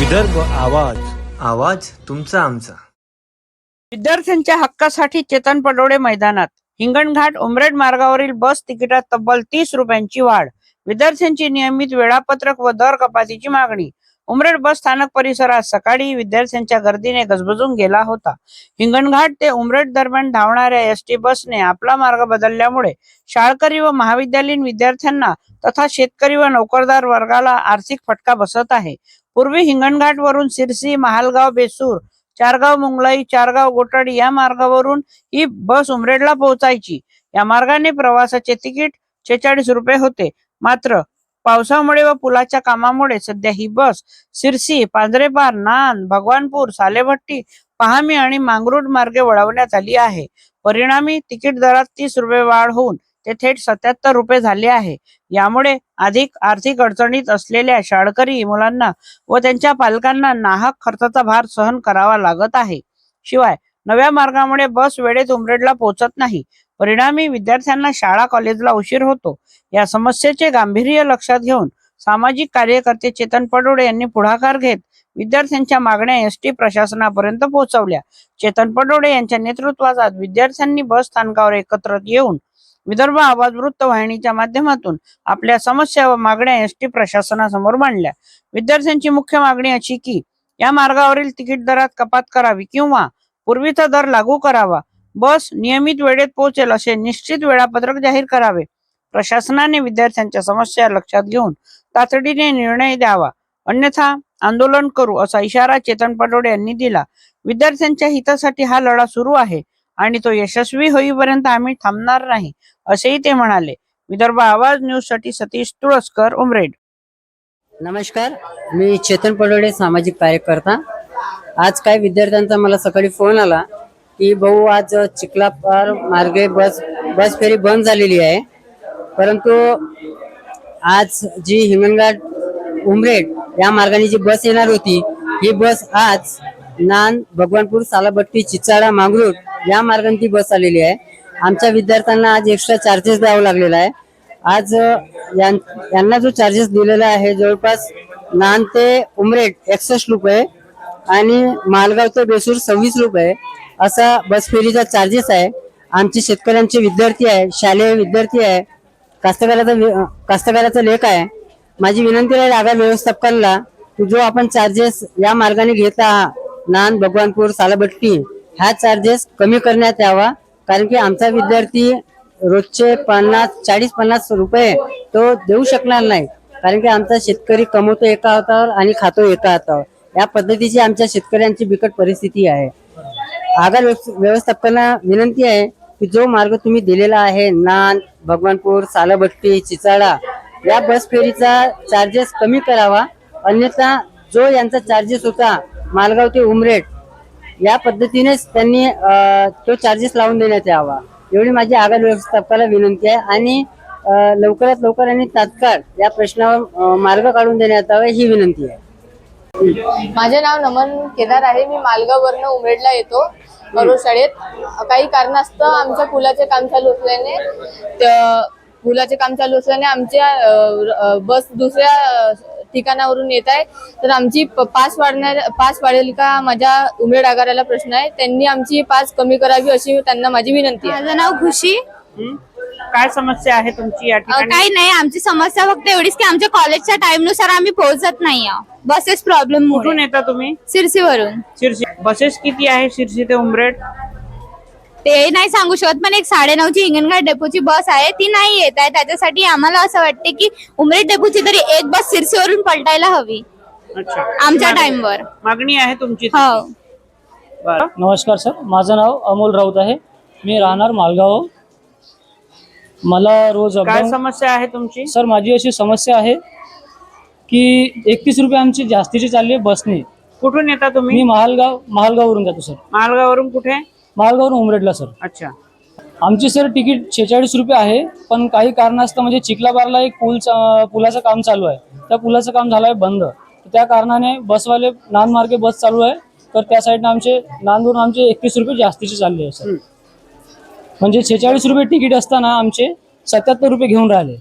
विदर्भ आवाज आवाज तुमचा आमचा. विद्यार्थ्यांच्या हक्कासाठी चेतन पडोडे मैदानात. हिंगणघाट उमरेड मार्गावरील बस तिकिटात तब्बल तीस रुपयांची वाढ. विद्यार्थ्यांची नियमित वेळापत्रक व दर कपातीची मागणी. उमरेड बस स्थानक परिसरात सकाळी विद्यार्थ्यांच्या गर्दीने गजबजून गेला होता. हिंगणघाट ते उमरेड दरम्यान धावणाऱ्या एस टी बसने आपला मार्ग बदलल्यामुळे शाळकरी व महाविद्यालयीन विद्यार्थ्यांना तथा शेतकरी व नोकरदार वर्गाला आर्थिक फटका बसत आहे. पूर्वी हिंगणघाट वरून सिरसी महालगाव बेसूर चारगाव मुंगलाई चारगाव गोटाडी या मार्गावरून ही बस उमरेडला पोहोचायची. या मार्गाने प्रवासाचे तिकीट छेचाळीस रुपये होते. मात्र पावसामुळे व पुलाच्या कामामुळे सध्या ही बस सिरसी पांजरेपार नान भगवानपूर सालेभट्टी पहामी आणि मांगरूळ मार्गे वळवण्यात आली आहे. परिणामी तिकीट दरात तीस रुपये वाढ होऊन ते थेट सत्याहत्तर रुपये झाले आहे. यामुळे अधिक आर्थिक अडचणीत असलेल्या शाळकरी मुलांना व त्यांच्या पालकांना नाहक खर्चाचा भार सहन करावा लागत आहे. शिवाय नव्या मार्गामुळे बस वेळेत उमरेडला पोहोचत नाही. परिणामी विद्यार्थ्यांना शाळा कॉलेजला उशीर होतो. या समस्येचे गांभीर्य लक्षात घेऊन सामाजिक कार्यकर्ते चेतन पडोळे यांनी पुढाकार घेत विद्यार्थ्यांच्या मागण्या एस टी प्रशासनापर्यंत पोहोचवल्या. चेतन पडोळे यांच्या नेतृत्वात विद्यार्थ्यांनी बस स्थानकावर एकत्र येऊन विदर्भ आवाज वृत्तवाहिनीच्या माध्यमातून आपल्या समस्या व मागण्या एस टी प्रशासनासमोर मांडल्या. विद्यार्थ्यांची मुख्य मागणी अशी की या मार्गावरील तिकीट दरात कपात करावी किंवा पूर्वीचा दर लागू करावा. बस नियमित वेळेत पोहोचेल असे निश्चित वेळापत्रक जाहीर करावे. प्रशासनाने विद्यार्थ्यांच्या समस्या लक्षात घेऊन तातडीने निर्णय द्यावा. अन्यथा आंदोलन करू असा इशारा चेतन पटोडे यांनी दिला. विद्यार्थ्यांच्या हितासाठी हा लढा सुरू आहे आणि तो यशस्वी होईपर्यंत आम्ही थांबणार नाही असेही ते म्हणाले. विदर्भ आवाज न्यूजसाठी सतीश तुळसकर उमरेड. नमस्कार मी चेतन पटोडे सामाजिक कार्यकर्ता. आज काय विद्यार्थ्यांचा मला सकाळी फोन आला की भाऊ आज चिखलापार मार्गे बस बस फेरी बंद झालेली आहे. परंतु आज जी हिंगणघाट उमरेड या मार्गाने जी बस येणार होती ही बस आज नान भगवानपूर सालाबट्टी चिचाळा मांगरूळ या मार्गाने ती बस आलेली आहे. आमच्या विद्यार्थ्यांना आज एक्स्ट्रा चार्जेस द्यावा लागलेला आहे. आज यां- यांना जो चार्जेस दिलेला आहे जवळपास नान ते उमरेड एकसष्ट रुपये आणि मालगाव ते बेसूर सव्वीस रुपये. असा बस फेरीचा चार्जेस आहे. आमचे शेतकऱ्यांचे विद्यार्थी आहे शालेय विद्यार्थी आहे कास्तकाराचा वि- कास्तकाराचा लेख आहे. माझी विनंती आहे आगार व्यवस्थापकांना की जो आपण चार्जेस या मार्गाने घेत आहात नान भगवानपूर सालाबट्टी ह्या चार्जेस कमी करण्यात यावा. कारण की आमचा विद्यार्थी रोजचे पन्नास चाळीस पन्नास रुपये तो देऊ शकणार नाही. कारण की आमचा शेतकरी कमवतो एका हातावर आणि खातो एका हातावर. या पद्धतीची आमच्या शेतकऱ्यांची बिकट परिस्थिती आहे. आगार व्यवस्थापकांना विनंती आहे की जो मार्ग तुम्ही दिलेला आहे नान भगवानपूर सालाभट्टी चिचाळा या बस फेरीचा चार्जेस कमी करावा. अन्यथा जो यांचा चार्जेस होता मालगाव ते उमरेड या पद्धतीनेच त्यांनी तो चार्जेस लावून देण्यात यावा. एवढी माझी आगार व्यवस्थापकाला विनंती आहे. आणि लवकरात लवकर आणि तात्काळ या प्रश्नावर मार्ग काढून देण्यात यावा ही विनंती आहे. माझे नाव नमन केदार आहे. मी मालगाववरनं उमरेडला येतो. करोड शाळेत काही कारणास्तव आमच्या पुलाचे काम चालू असल्याने पुलाचे काम चालू असल्याने आमच्या बस दुसऱ्या ठिकाणावरून येत आहे. तर आमची प- पास वाढणार पास वाढेल का माझ्या उमेड आगाराला प्रश्न आहे. त्यांनी आमची पास कमी करावी अशी त्यांना माझी विनंती आहे. माझं नाव खुशी. हं? काय समस्या आहे तुमची या ठिकाणी? काही नाही आमची समस्या फक्त एवढीच की आमच्या कॉलेजच्या टाइमनुसार आम्ही पोहोचत नाही बसेस प्रॉब्लेम कुठून येता तुम्ही? सिरसीवरून शिर्सी बसेस किती आहे शिर्सी ते उमरेड? ते नाही सांगू शकत पण एक साडेनऊची हिंगणघाट डेपोची बस आहे ती नाही येत आहे. त्याच्यासाठी आम्हाला असं वाटते की उमरेड डेपोची तरी एक बस सिरसीवरून पलटायला हवी. अच्छा. आमच्या टाइमवर. मागणी आहे तुमची हो. बरं. नमस्कार सर. माझं नाव अमोल राऊत आहे. मी राहणार मालगाव. मला रोज काय अपडाऊन समस्या आहे तुमची? सर माझी अशी समस्या आहे की एकतीस रुपये आमची जास्तीची चालली आहे बसने कुठून येता मी तुम्ही महालगाव महालगाववरून जातो सर. मालगाववरून कुठे? महालगाववरून उमरेडला सर. अच्छा. आमची सर तिकीट शेहेचाळीस रुपये आहे पण काही कारणास्तव म्हणजे चिखलाबारला एक पूल पुलाचं काम चालू आहे. त्या पुलाचं काम झालं आहे बंद. तर त्या कारणाने बसवाले नांदमार्गे बस चालू आहे. तर त्या साईडनं आमचे नांदवरून आमचे एकतीस रुपये जास्तीचे चालले आहे सर. म्हणजे शेहेचाळीस रुपये तिकीट असताना आमचे सत्याहत्तर रुपये घेऊन राहिले.